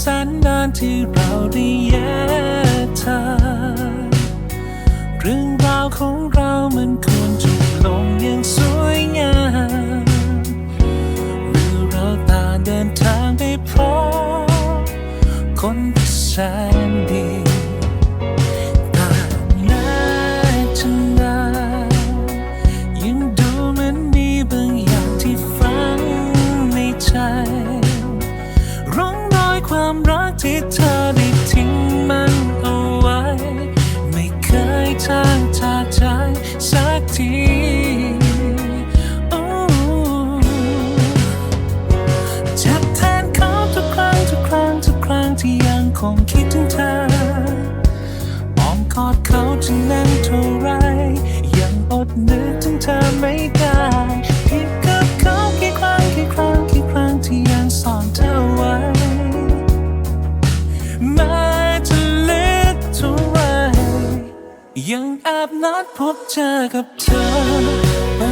แสนนานที่เราได้แยกทางเรื่องราวของเรามันควรจบลงอย่างสวยงามเมื่อเราต่างเดินทางไปพร้อมคนที่แสนดี งคงคิดถึงเธออ้อมกอดเขาจะนานเท่าไร ยังอดนึกถึงเธอไม่ได้ผิดกับเขากี่ครั้งกี่ครั้งกี่ครั้งที่ยังซ่อนเธอไว้แม้จะเล็กเท่าไร ยังแอบนัดพบเจอกับเธอ